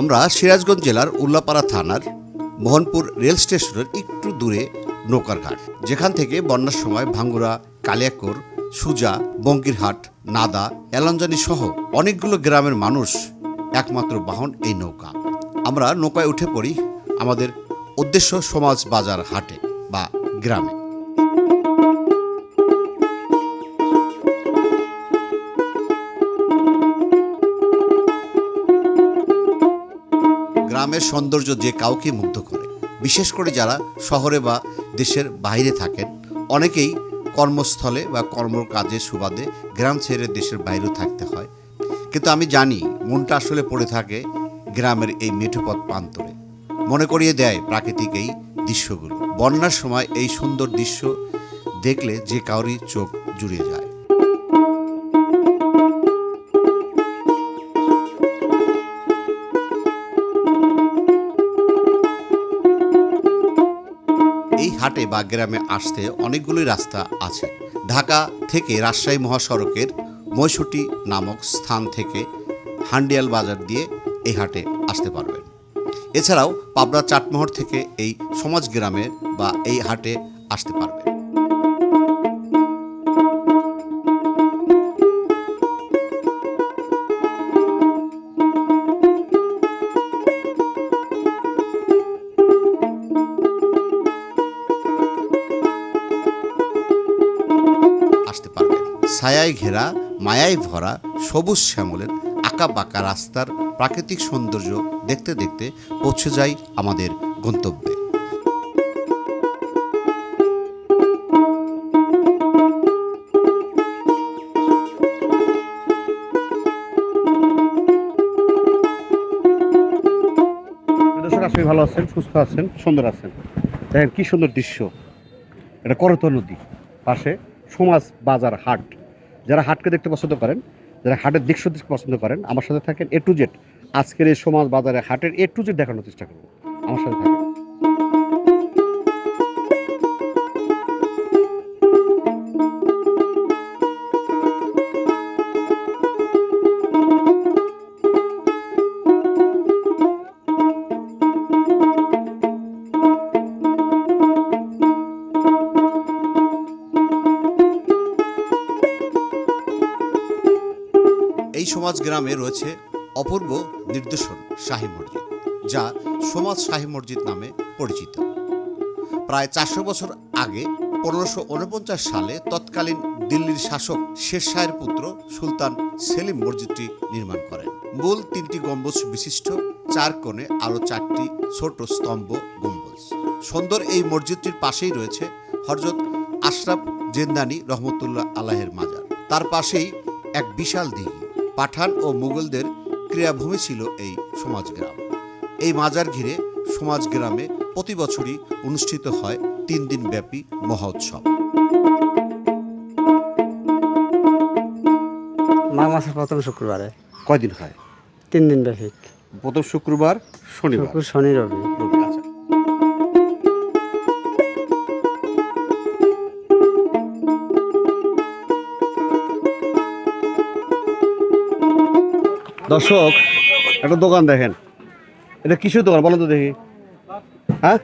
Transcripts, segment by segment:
আমরা সিরাজগঞ্জ জেলার উল্লাপাড়া থানার মোহনপুর রেল স্টেশনের একটু দূরে নৌকার ঘাট যেখান থেকে বন্যার সময় ভাঙ্গুরা, কালিয়াকোর, সুজা বঙ্কিরহাট নাদা এলঞ্জানি সহ অনেকগুলো গ্রামের মানুষ একমাত্র বাহন এই নৌকা। আমরা নৌকায় উঠে পড়ি আমাদের উদ্দেশ্য সমাজ বাজার হাটে বা গ্রামে। গ্রামের সৌন্দর্য যে কাউকে মুগ্ধ করে। বিশেষ করে যারা শহরে বা দেশের বাইরে থাকেন, অনেকেই কর্মস্থলে বা কর্মকাজের সুবাদে গ্রাম ছেড়ে দেশের বাইরেও থাকতে হয়। কিন্তু আমি জানি, মনটা আসলে পড়ে থাকে গ্রামের এই মেঠোপথ প্রান্তরে। মনে করিয়ে দেয় প্রাকৃতিক এই দৃশ্যগুলো। বন্যার সময় এই সুন্দর দৃশ্য দেখলে যে কাউরই চোখ জুড়িয়ে যায়। হাটে বা গ্রামে আসতে অনেকগুলি রাস্তা আছে। ঢাকা থেকে রাজশাহী মহাসড়কের মৈশুটি নামক স্থান থেকে হান্ডিয়াল বাজার দিয়ে এই হাটে আসতে পারবেন। এছাড়াও পাবনা চাটমোহর থেকে এই সমাজ গ্রামে বা এই হাটে আসতে পারবেন। ছায়ায় ঘেরা, মায়ায় ভরা, সবুজ শ্যামলের আঁকা বাঁকা রাস্তার প্রাকৃতিক সৌন্দর্য দেখতে দেখতে পৌঁছে যাই আমাদের গন্তব্যে। আপনি ভালো আছেন? সুস্থ আছেন? সুন্দর আছেন? দেখেন, কি সুন্দর দৃশ্য। এটা করতল নদী। পাশে সমাজ বাজার হাট। যারা হাটকে দেখতে পছন্দ করেন, যারা হাটের দৃশ্য দেখতে পছন্দ করেন, আমার সাথে থাকেন এ টু জেড আজকের এই সমাজ বাজারে হাটের এ টু জেড দেখানোর চেষ্টা করব। আমার সাথে থাকেন। সমাজ গ্রামে রয়েছে অপূর্ব নির্দেশন শাহী মসজিদ, যা সমাজ শাহী মসজিদ নামে পরিচিত। প্রায় চারশো বছর আগে পনেরোশো উনপঞ্চাশ সালে তৎকালীন দিল্লির শাসক শের শাহের পুত্র সুলতান সেলিম মসজিদটি নির্মাণ করেন। মূল তিনটি গম্বুজ বিশিষ্ট, চার কোণে আরও চারটি ছোট স্তম্ভ গম্বুজ। সুন্দর এই মসজিদটির পাশেই রয়েছে হরজত আশরাফ জেন্দানি রহমতুল্লাহ আলাহের মাজার। তার পাশেই এক বিশাল দিঘি। পাঠান ও মুঘলদের ক্রিয়াভূমি ছিল এই সমাজগ্রাম। এই মাজার ঘিরে সমাজগ্রামে প্রতি বছরই অনুষ্ঠিত হয় তিন দিন ব্যাপী মহোৎসব। মাঘ মাসের প্রথম শুক্রবারে। কয়দিন হয়? তিন দিন ব্যাপী প্রথম শুক্রবার শনিবার। শনি রবি। দর্শক একটা দোকান দেখেন। এটা কিসের দোকান বলেন তো দেখি। হ্যাঁ?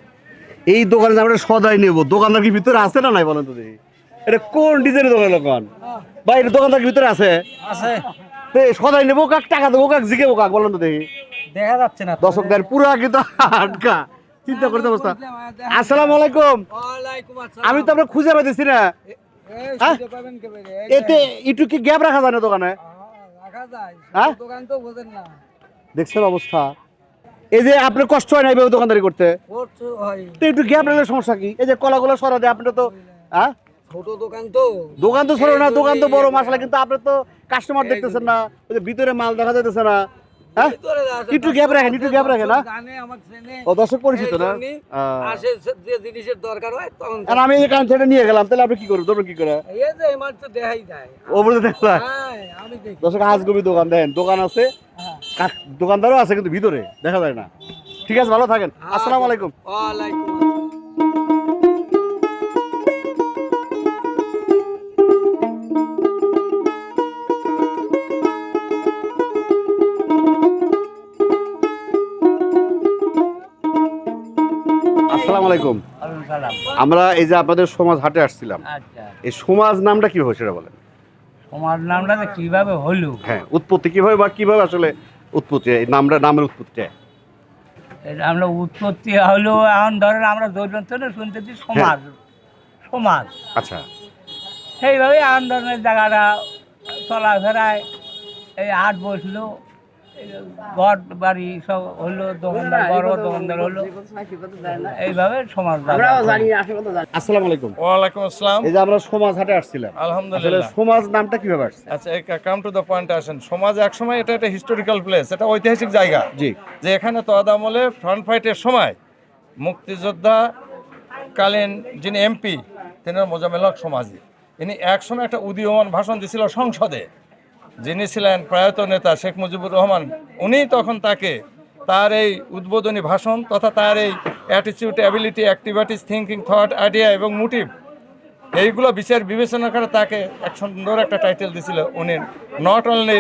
এই দোকানে আমরা সদাই নেব দোকানদার কি ভিতরে আছে না নাই বলেন তো দেখি। এটা কোন ডিজাইনের দোকান দোকান বা এটা দোকানদার কি ভিতরে আছে? আছে। সদাই নেব কাক টাকা দেবো কাক জিগেবো কাক বলেন তো দেখি। দেখা যাচ্ছে না। দর্শক দেন পুরো কিন্তু আটকা চিন্তা করতে অবস্থা। আসসালামু আলাইকুম। আমি তো আপনার খুঁজে পাইতেছি না। হ্যাঁ? এতে একটু কি গ্যাপ রাখা যায় না দোকানে? হ্যাঁ? দোকান তো বোঝেন না। দেখছেন অবস্থা। এই যে আপনার কষ্ট হয় না এইভাবে দোকানদারি করতে? তো একটু গ্যাপ রাখলে সমস্যা কি? এই যে কলাগুলো সরা দেয় আপনার তো হ্যাঁ ছোট দোকান তো। দোকান তো ছোট না দোকান তো বড় মাসালা কিন্তু আপনি তো কাস্টমার দেখতেছেন না। ওই যে ভিতরে মাল দেখা যেতেছে না। হ্যাঁ? একটু গ্যাপ রাখেন একটু গ্যাপ রাখেন না ট্রেনে ও দর্শক পরিচিত না? আসে যে জিনিসের দরকার হয় তখন আর আমি এই কান থেকে নিয়ে গেলাম তাহলে আপনি কি করবেন? তোমরা কি করে? এই যে দেখাই যায়। ও দেখলাম হ্যাঁ আমি দেখি। দর্শক দোকান দেখেন দোকান আছে। হ্যাঁ। দোকানদারও আছে কিন্তু ভিতরে দেখা যায় না। ঠিক আছে ভালো থাকেন। আসসালামু আলাইকুম। ওয়ালাইকুম আসসালাম। আসসালামু আলাইকুম। আমরা এই যে আপনাদের সমাজ হাটে আসছিলাম আচ্ছা। এই সমাজ নামটা কীভাবে সেটা বলেন। সমাজ নামটা কীভাবে হলো? হ্যাঁ উৎপত্তি কীভাবে বা কীভাবে আসলে উৎপত্তি এই নামটা নামের উৎপত্তি আমরা উৎপত্তি হলো এখন ধরেন আমরা দৈনন্দিন শুনতেছি সমাজ সমাজ। আচ্ছা। সেইভাবে এখন ধরনের জায়গাটা চলাফেরায় এই হাট বসল। ঘর বাড়ি সব হলো দোকানদার বড় দোকানদার হলো। এইভাবে সমাজ আসসালামু আলাইকুম। ওয়ালাইকুম আসসালাম। এই যে আমরা সমাজ হাটে আসছিলাম। আলহামদুলিল্লাহ। সমাজ নামটা কীভাবে আসছে? আচ্ছা কাম টু দ্য পয়েন্ট আসেন। সমাজ একসময় এটা একটা হিস্টোরিক্যাল প্লেস এটা ঐতিহাসিক জায়গা। জি। যে এখানে তদ আমলে ফ্রন্ট ফাইটের সময় মুক্তিযোদ্ধা কালীন যিনি এমপি তিনি মোজামেল হক সমাজি। ইনি একসময় একটা উদীয়মান ভাষণ দিয়েছিল সংসদে। যিনি ছিলেন প্রয়াত নেতা শেখ মুজিবুর রহমান, উনি তখন তাকে তার এই উদ্বোধনী ভাষণ তথা তার এই অ্যাটিচিউড ability activities thinking thought idea এবং মোটিভ এইগুলো বিচার বিবেচনা করে তাকে এক সুন্দর একটা টাইটেল দিছিল। উনি নট অনলি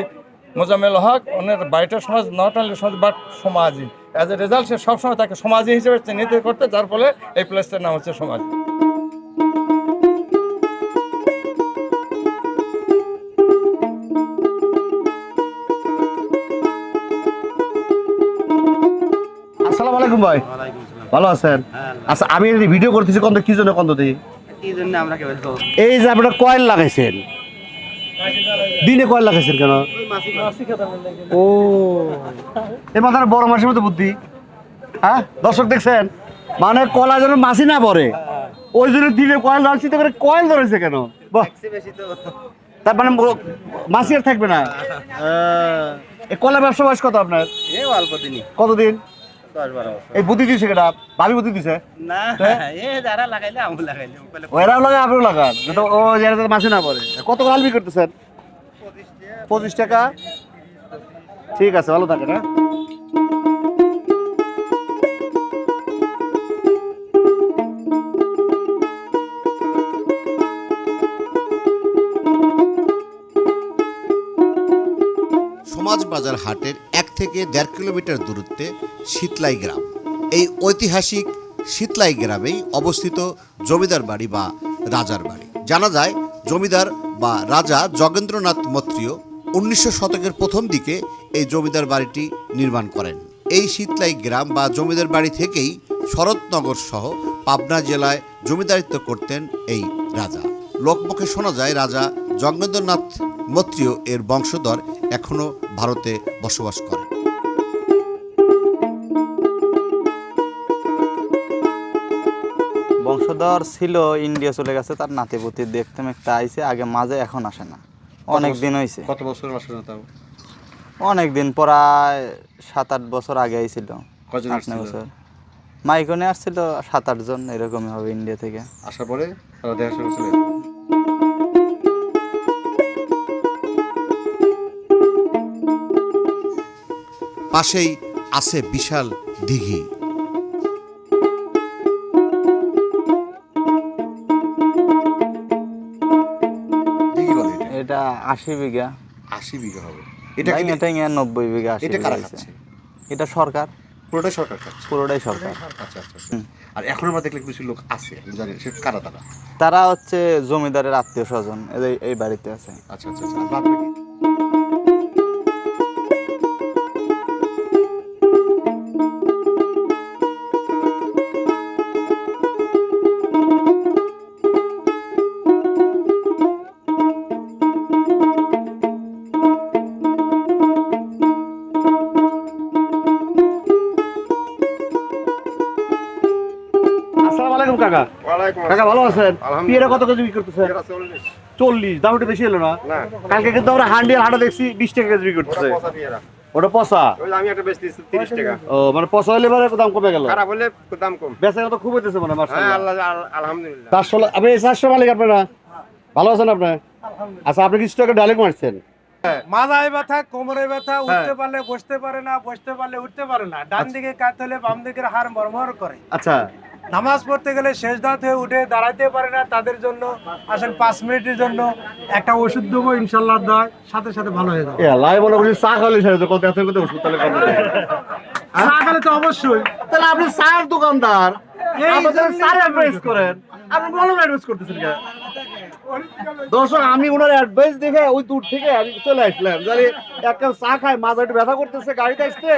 মোজামেল হক ওনার বাইটার সমাজ নট অনলি সমাজ বাট সমাজই। অ্যাজ এ রেজাল্ট সে সবসময় তাকে সমাজী হিসেবে চিহ্নিত করতে, যার ফলে এই প্লেসটার নাম হচ্ছে সমাজ। ভাই? ভালো আছেন? আচ্ছা আমি ভিডিও করতেছি কি জন্য দিই? এই যে আপনারা কয়েল লাগাইছেন। দিনে কয়েল লাগাইছেন কেন? ও। এই মাথার বড় মাসের মতো বুদ্ধি। হ্যাঁ দর্শক দেখছেন? মানে কলা যেন মাছি না পড়ে। ওই জন্য দিনে কয়েল লাগছি তো কয়েল ধরেছে কেন? তার মানে ম- মাছি আর থাকবে না? এই কলা ব্যবসা বয়স কত আপনার? কতদিন? এই বুদ্ধি দিছে কেটা ভাবি বুদ্ধি দিছে? না হ্যাঁ? এ যারা লাগাইলে আমি লাগাইলে ওরাও লাগে আপনিও লাগান যাতে ও যারা মাছে না পড়ে। কত করে আলবি করতেছেন? পঁচিশ টাকা। ঠিক আছে ভালো থাকে না বাজার হাটের এক থেকে দেড় কিলোমিটার দূরত্বে শীতলাই গ্রাম। এই ঐতিহাসিক শীতলাই গ্রামেই অবস্থিত জমিদার বাড়ি বা রাজার বাড়ি। জানা যায়, জমিদার বা রাজা জগেন্দ্রনাথ মত্রীয় উনিশশো শতকের প্রথম দিকে এই জমিদার বাড়িটি নির্মাণ করেন। এই শীতলাই গ্রাম বা জমিদার বাড়ি থেকেই শরৎনগর সহ পাবনা জেলায় জমিদারিত্ব করতেন এই রাজা। লোকমুখে শোনা যায়, রাজা জগেন্দ্রনাথ মত্রীয় এর বংশধর এখনও ভারতে বসবাস করেন। বংশধর ছিল ইন্ডিয়া চলে গেছে তার নাতিপুতি দেখতে একটা আইছে আগে মাঝে এখন আসে না। অনেক দিন হয়েছে কত বছর আসে না তাও? অনেক দিন প্রায় সাত আট বছর আগে আইছিল। কজন বছর। মাইকনে আসছিল সাত আট জন এরকমই হবে ইন্ডিয়া থেকে। আসার পরে তারা দেখা শুরু পাশেই আছে বিশাল দিঘি। এটা? আশি বিঘা। আশি বিঘা হবে। এটা এটা ইয়া নব্বই বিঘা এটা কারা খাচ্ছে? এটা সরকার। পুরোটাই সরকার খাচ্ছে? পুরোটাই সরকার। আচ্ছা আচ্ছা আচ্ছা। আর এখন আমরা দেখলে কিছু লোক আছে জানি সে কারা তারা? তারা হচ্ছে জমিদারের আত্মীয় স্বজন এই এই বাড়িতে আছে। আচ্ছা আচ্ছা আচ্ছা। ভালো পিয়ারা কত কেজি বিক্রি করতেছেন চল্লিশ। দাম একটু বেশি এলো না? কালকে কিন্তু আমরা হান্ডি আর হাঁটা দেখছি বিশ টাকা কেজি বিক্রি করতেছে। ওটা পচা আমি একটা বেচতেছি তিরিশ টাকা। ও মানে পচা হলে এবারে দাম কমে গেল? খারাপ হলে দাম কম। বেচা তো খুব হইতেছে মানে হ্যাঁ আল্লাহ আলহামদুলিল্লাহ। চারশো আপনি চারশো মালিক আপনারা? ভালো আছেন আপনি? আচ্ছা আপনি কিছু টাকা ডাইলেক্ট মারছেন। মাথায় ব্যথা কোমরে ব্যথা হ্যাঁ। উঠতে পারলে বসতে পারে না বসতে পারলে উঠতে পারে না। ডান দিকে কাত হলে বাম দিকের হাড় মরমর করে। আচ্ছা। নামাজ পড়তে গেলে শেষ দাঁত হয়ে উঠে দাঁড়াইতে পারে না তাদের জন্য আসেন পাঁচ মিনিটের জন্য একটা ওষুধ দেবো ইনশাল্লাহ দেয় সাথে সাথে ভালো হয়ে যাবে। লাই মনে করছি চা খাওয়ালে সেরে তো কত এত কত ওষুধ তাহলে চা খেলে তো অবশ্যই। তাহলে আপনি চায়ের দোকানদার করেন আপনি অ্যাডভাইস করতেছেন কেন? দর্শক আমি ওনার অ্যাডভাইস দেখে ওই দূর থেকে চলে আসলাম। জানি এক কাপ চা খাই মাথা একটু ব্যথা করতেছে গাড়িতে আসতে।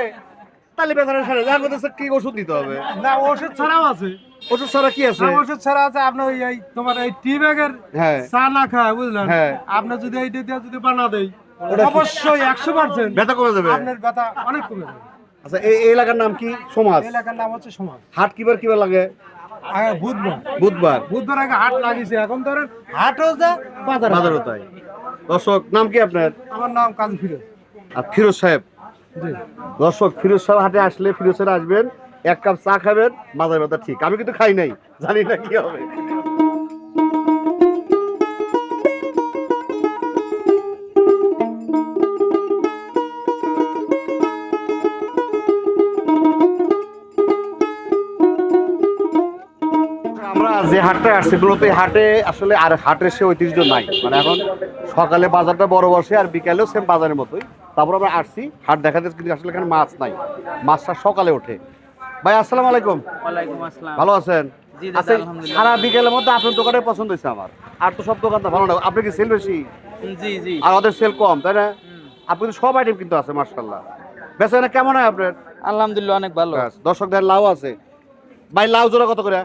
তাহলে সারে যা করতেছে কি ওষুধ দিতে হবে? না ওষুধ ছাড়াও আছে। ওষুধ ছাড়া কি আছে? ওষুধ ছাড়া আছে আপনার ওই এই তোমার এই টি ব্যাগের হ্যাঁ। চা না খায় বুঝলেন? হ্যাঁ। আপনার যদি এইটা দিয়ে যদি বানা অবশ্যই একশো পার্সেন্ট ব্যথা কমে যাবে? আপনার ব্যথা অনেক কমে যাবে। আচ্ছা এই এলাকার নাম কি? সমাজ? এলাকার নাম হচ্ছে সমাজ। হাট কিবার কিবার লাগে? বুধবার। বুধবার। বুধবার আগে হাট লাগিয়েছে এখন ধরেন হাটও যা বাজার বাজারও তাই। দর্শক নাম কি আপনার? আমার নাম কাজী ফিরোজ। আর ফিরোজ সাহেব দর্শক, ফিরোজ সাহেব হাটে আসলে ফিরোজ সাহেব আসবেন, এক কাপ চা খাবেন মাথার ব্যথা ঠিক। আমি কিন্তু খাই নাই, জানি না কি হবে। যে হাটটা আসছি, মূলত হাটে আসলে আর হাটের সে ঐতিহ্য নাই। মানে এখন সকালে বাজারটা বড় বসে, আর বিকালেও সেম বাজারের মতোই। তারপর আমরা আসছি হাট দেখাতে কিন্তু আসলে এখানে মাছ নাই। মাছটা সকালে ওঠে। ভাই আসসালামু আলাইকুম। ওয়ালাইকুম আসসালাম। ভালো আছেন? আচ্ছা। সারা বিকেলের মধ্যে আপনার দোকানে পছন্দ হয়েছে আমার। আর তো সব দোকানটা ভালো না। আপনি কি সেল বেশি? জি জি। আর ওদের সেল কম তাই না? আপনি সব আইটেম কিন্তু আছে মার্শাল্লাহ বেচা কেমন হয় আপনার? আলহামদুলিল্লাহ অনেক ভালো। দর্শকদের লাউ আছে। ভাই লাউ জোড়া কত করে?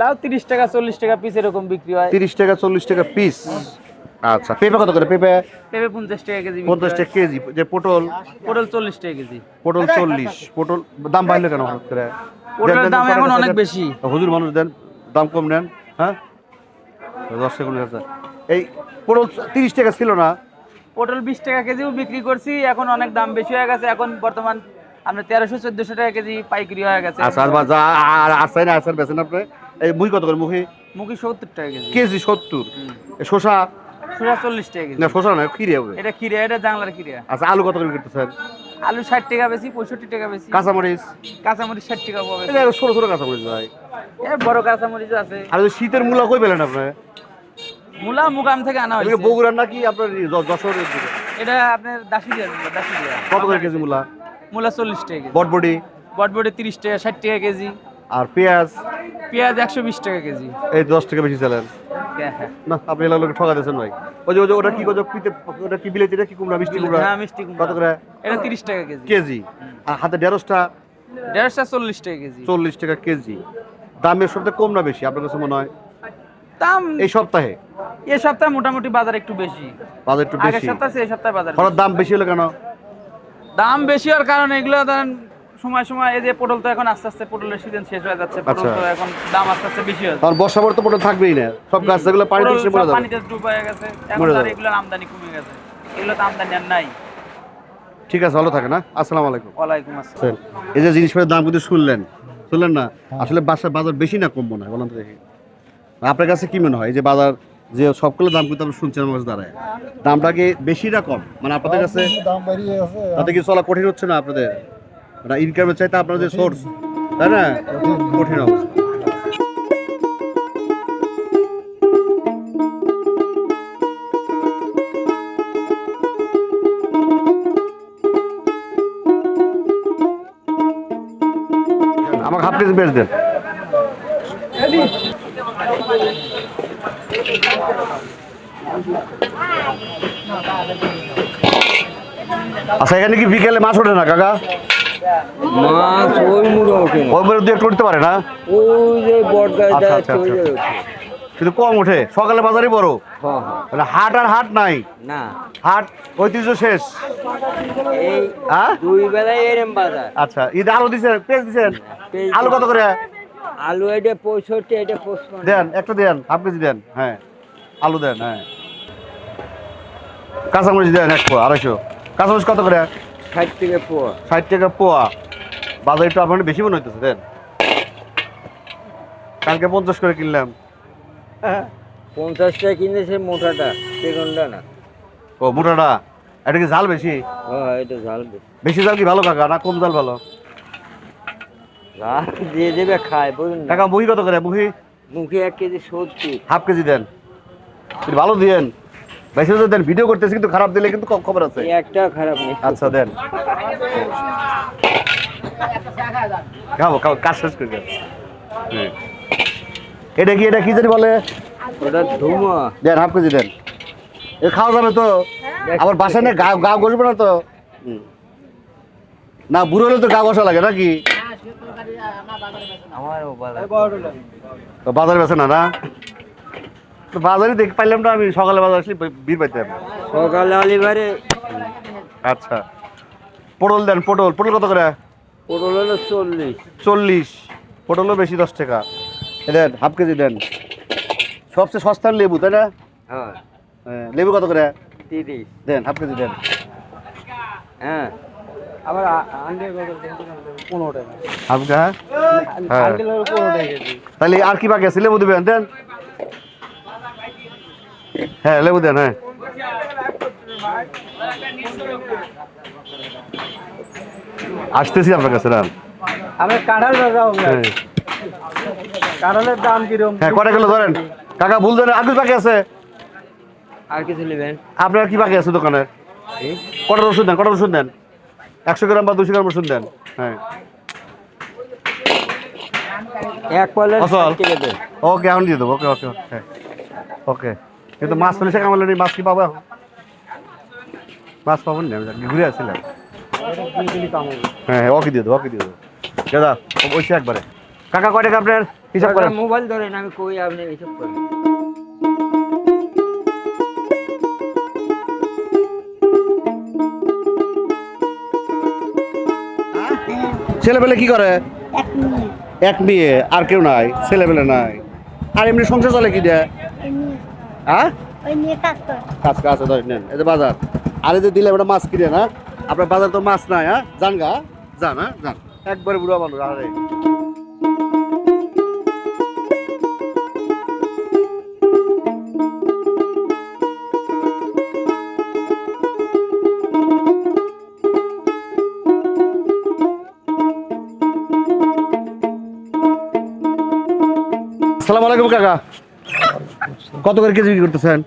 লাউ তিরিশ টাকা চল্লিশ টাকা পিস এরকম বিক্রি হয়। তিরিশ টাকা চল্লিশ টাকা পিস। আচ্ছা পেঁপে কত করে? পেঁপে? পেঁপে পঞ্চাশ টাকা কেজি পঞ্চাশ। টাকা কেজি যে পটল? পটল চল্লিশ টাকা কেজি। পটল চল্লিশ পটল দাম বাড়লো কেন হঠাৎ করে? পটলের দাম এখন অনেক বেশি। হুজুর মানুষ দেন দাম কম নেন হ্যাঁ? দশ সেকেন্ড আছে এই পটল তিরিশ টাকা ছিল না? পটল বিশ টাকা কেজিও বিক্রি করছি এখন অনেক দাম বেশি হয়ে গেছে। এখন বর্তমান আপনার তেরোশো চোদ্দশো টাকা কেজি পাইকারি হয়ে গেছে। আচ্ছা আর বা- যা আর আসেন আসেন বেছেন আপনি? এই মুই কত করে মুখি? মুখি সত্তর টাকা কেজি। কেজি সত্তর। এই চল্লিশ টাকা কেজি। না হবে। এটা জাংলার আচ্ছা আলু কত করে করতেছেন? আলু ষাট টাকা বেশি পঁয়ষট্টি টাকা বেশি। কাঁচামরিচ? কাঁচামরিচ ষাট টাকা পাবে এটা ছোট ছোট কাঁচামরিচ ভাই। এ বড় কাঁচামরিচ আছে। আর শীতের মূলা কই পেলেন আপনি? মূলা মুকাম থেকে আনা হয়েছে। বগুড়ার নাকি আপনার এই য- যশোরের দিকে? এটা আপনার কত করে কেজি মূলা? মূলা চল্লিশ টাকা বটবডি? বটবটি তিরিশ টাকা ষাট টাকা কেজি। আর পেঁয়াজ? পেঁয়াজ একশো বিশ টাকা কেজি। এই দশ টাকা বেশি চালেন। না আপনি এলাকা লোক ঠকা দিয়েছেন ভাই। ওই যে ওই যে ওটা কি কত পিতে ওটা কি বিলেতি এটা কি কুমড়া মিষ্টি কুমড়া? হ্যাঁ মিষ্টি কুমড়া। কত করে? এটা তিরিশ টাকা কেজি। কেজি। আর হাতে ঢেঁড়সটা? দেড়শো চল্লিশ টাকা কেজি। চল্লিশ টাকা কেজি। দামের সবথেকে কম না বেশি আপনার কাছে মনে হয়? দাম এই সপ্তাহে? এ সপ্তাহে মোটামুটি বাজার একটু বেশি। বাজার একটু আগের সপ্তাহে এই সপ্তাহে বাজার হঠাৎ দাম বেশি হলো কেন? দাম বেশি হওয়ার কারণে এগুলো ধরেন সময় সময় এই যে পটল তো এখন আস্তে আস্তে পটলের সিজন শেষ হয়ে যাচ্ছে পটল আচ্ছা। তো এখন দাম আস্তে আস্তে বেশি হচ্ছে কারণ বর্ষা তো পটল থাকবেই না সব গাছ যেগুলো পানি পটল দিচ্ছে যাবে। পানিতে ডুব হয়ে গেছে এখন আর এগুলোর আমদানি কমে গেছে এগুলো তো আমদানি আর নাই। ঠিক আছে ভালো থাকে না আসসালামু আলাইকুম। ওয়ালাইকুম আসসালাম। এই যে জিনিসপত্রের দাম কিন্তু শুনলেন শুনলেন না? আসলে বাসার বাজার বেশি না কম মনে হয় বলেন তো দেখি। আপনার কাছে কি মনে হয় এই যে বাজার যে সবগুলো দাম কিন্তু আপনি শুনছেন আমার কাছে দাঁড়ায় দামটা কি বেশি না কম? মানে আপনাদের কাছে তাতে কি চলা কঠিন হচ্ছে না আপনাদের? ইনকামের চাইতে আপনার যে সোর্স তাই না কঠিন অবস্থা আমাকে হাফ কেজি বেচ দেন। আচ্ছা এখানে কি বিকেলে মাছ ওঠে না, কাকা? মাছ ওই মুড়ে ওঠে ওই একটু উঠতে পারে না? ওই যে বট আচ্ছা, আচ্ছা, আচ্ছা। কিন্তু কম ওঠে। সকালে বাজারই বড়। হ্যাঁ, হ্যাঁ। মানে হাট আর হাট নাই? না। হাট ঐতিহ্য শেষ? এই হ্যাঁ? দুই বেলায় এরম বাজার। আচ্ছা ঈদ আলু দিছেন পেঁয়াজ দিছেন? আলু কত করে? আলু এটা পঁয়ষট্টি এটা পঁচপান্ন। দেন একটা দেন হাফ কেজি দেন। হ্যাঁ আলু দেন হ্যাঁ। কাঁচামরিচ দেন একশো আড়াইশো। কাঁচামরিচ কত করে? ষাট থেকে পোয়া। ষাট টাকা পোয়া। বাজার একটু আপনার বেশি মনে হইতেছে দেন। কালকে পঞ্চাশ করে কিনলাম। পঞ্চাশ টাকা কিনেছে মোটাটা সেগুনটা না। ও মোটাটা? এটা কি ঝাল বেশি? হ্যাঁ এটা ঝাল বেশি। বেশি জাল কি ভালো কাকা না কম জাল ভালো? ঝাল দিয়ে দেবে খায় বুঝুন কাকা মুহি কত করে? মুহি মুখে এক কেজি সত্যি হাফ কেজি দেন। ভালো দিয়েন বেশি বেশি দেন ভিডিও করতেছি কিন্তু খারাপ দিলে কিন্তু কম খবর আছে। একটা খারাপ নেই। আচ্ছা দেন। খাব খাব কাজ শেষ করে দেন। হ্যাঁ এটা কি এটা কি জানি বলে? ওটা ধুমা। দেন হাফ কেজি দেন। এ খাওয়া যাবে তো। আবার বাসায় নিয়ে গা গা বসবে না তো। হুম। না বুড়ো হলে তো গা বসা লাগে নাকি? আমার বাজারে বেছে না না? তো বাজারে দেখ পাইলাম না আমি সকালে বাজার আসলে ভিড় পাইতাম সকালে আলিবারে আচ্ছা। পটল দেন পটল। পটল কত করে? পটল হলো চল্লিশ। চল্লিশ। পটলও বেশি দশ টাকা। দেন হাফ কেজি দেন। সবচেয়ে সস্তার লেবু তাই না? হ্যাঁ। লেবু কত করে? তিরিশ। দেন হাফ কেজি দেন। হ্যাঁ। আবার আন্ডে পনেরো টাকা। হাফ হ্যাঁ। টাকা তাহলে আর কি বাকি আছে? লেবু দিবেন দেন। হ্যাঁ লেবু দেন হ্যাঁ। আসতেছি আপনার কাছে রান। আমরা কাঁঠাল হ্যাঁ। কাঁঠালের দাম হ্যাঁ কটা কিলো ধরেন? কাকা ভুল ধরেন বাকি আছে? আর কিছু নেবেন। আপনার কি বাকি আছে দোকানের কটা রসুন দেন কটা রসুন দেন? একশো গ্রাম বা দুশো গ্রাম রসুন দেন। হ্যাঁ। এক পয়লা ওকে এখন দিয়ে দেবো ওকে ওকে ওকে ওকে। কিন্তু মাছ ফেলেছে কামালে নেই মাছ কি পাবো এখন? মাছ পাবেন না ঘুরে আসছিলাম হ্যাঁ ওকে দিয়ে দেবো ওকে দিয়ে দেবো দাদা ওইসে একবারে কাকা কয় টাকা আপনার হিসাব করেন মোবাইল ধরেন আমি কই আপনি এইসব করেন ছেলেবেলে কি করে এক মেয়ে। আর কেউ নাই ছেলেবেলে নাই। আর এমনি সংসার চলে কি দেয়? হ্যাঁ? কাজ আছে ধরেন নেন। এই যে বাজার। আর এই যে দিলে ওটা মাছ কিনে না? আপনার বাজার তো মাছ নাই হ্যাঁ? যান গা। যান হ্যাঁ? যান। একবারে বুড়া মানুষ আরে। আসসালামু আলাইকুম কাকা। কত করে কেজি বিক্রি করতেছেন?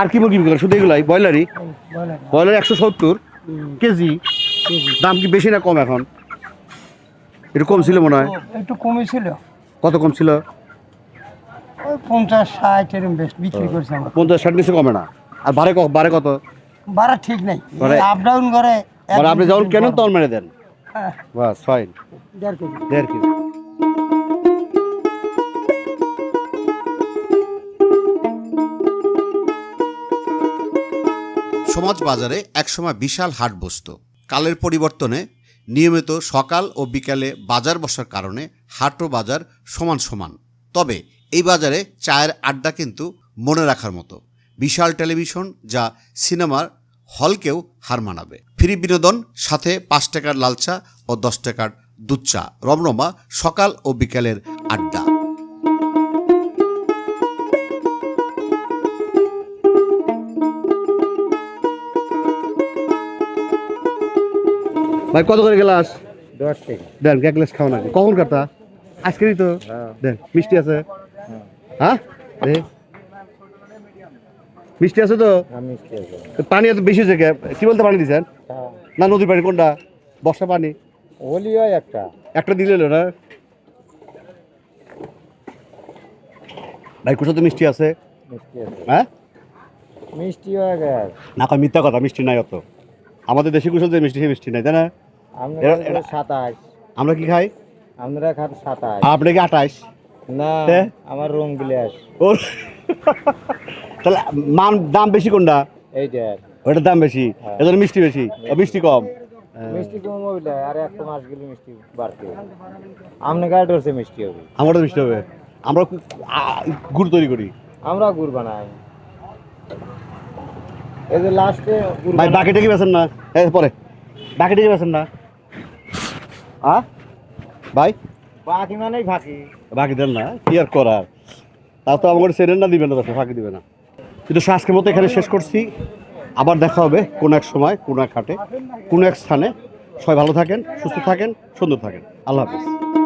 আর কি মুরগি বিক্রি করেন? শুধু এগুলাই? ব্রয়লারই? ব্রয়লার একশো সত্তর কেজি। দাম কি বেশি না কম এখন? একটু কম ছিল মনে হয়। একটু কমেছিল কত কম ছিল? পঞ্চাশ ষাট এরকম বেশ বিক্রি করছি আমরা। পঞ্চাশ ষাট নিচে কমে না। আর বারে ভাড়ে কত? ভাড়া ঠিক নাই। আপ ডাউন করে আপনি যখন কেন। তখন মেরে দেন। হ্যাঁ, বাস ফাইন দেড় কেজি। দেড় কেজি। সমাজ বাজারে একসময় বিশাল হাট বসত। কালের পরিবর্তনে নিয়মিত সকাল ও বিকালে বাজার বসার কারণে হাট ও বাজার সমান সমান। তবে এই বাজারে চায়ের আড্ডা কিন্তু মনে রাখার মতো। বিশাল টেলিভিশন যা সিনেমার হলকেও হার মানাবে। ফ্রি বিনোদন, সাথে পাঁচ টাকার লাল চা ও দশ টাকার দুধ চা। রমরমা সকাল ও বিকালের আড্ডা। ভাই কত করে গ্লাস? দশ টাকা। দেন এক গ্লাস খাও না কখন কাটা আজকেরই তো? দেন মিষ্টি আছে? হ্যাঁ? দে। মিষ্টি আছে তো? পানি এত বেশি হয়েছে কে? বলতে পানি দিচ্ছেন না নদীর পানি কোনটা? বর্ষা পানি? ওলি হয় একটা। একটা দিলে না? ভাই কোথাও তো মিষ্টি আছে। মিষ্টি হ্যাঁ? মিষ্টি হয়ে না কয় মিথ্যা কথা মিষ্টি নাই অত। আমাদের দেশি কুশল যে মিষ্টি সে মিষ্টি নাই তাই না? সাতাশ। আমরা কি খাই? আমরা খান সাতাশ। আপনি কি আঠাইশ না আমার রুম গ্লাস। ও তাহলে মান দাম বেশি কোনটা? এইটার ওইটার দাম বেশি। হ্যাঁ। এদের মিষ্টি বেশি। ও মিষ্টি কম। মিষ্টি কম হবে আর একটা মাস গেলে মিষ্টি বাড়তে হবে। আপনি গাড়ি ধরছে মিষ্টি হবে। আমারও মিষ্টি হবে। আমরা গুড় তৈরি করি। আমরা গুড় বানাই। এই যে লাস্টে ভাই বাকিটা কি বেছেন না? পরে। বাকিটা কি বেছেন না? আ? ভাই? বাকি মানেই ফাঁকি। বাকি দেন না কি আর করার? তাও তো আমাকে সেরেন না দিবেন না তাকে ফাঁকি দিবে না। কিন্তু আজকের মতো এখানে শেষ করছি। আবার দেখা হবে কোন এক সময় কোন এক হাটে কোনো এক স্থানে। সবাই ভালো থাকেন সুস্থ থাকেন সুন্দর থাকেন। আল্লাহ হাফিজ।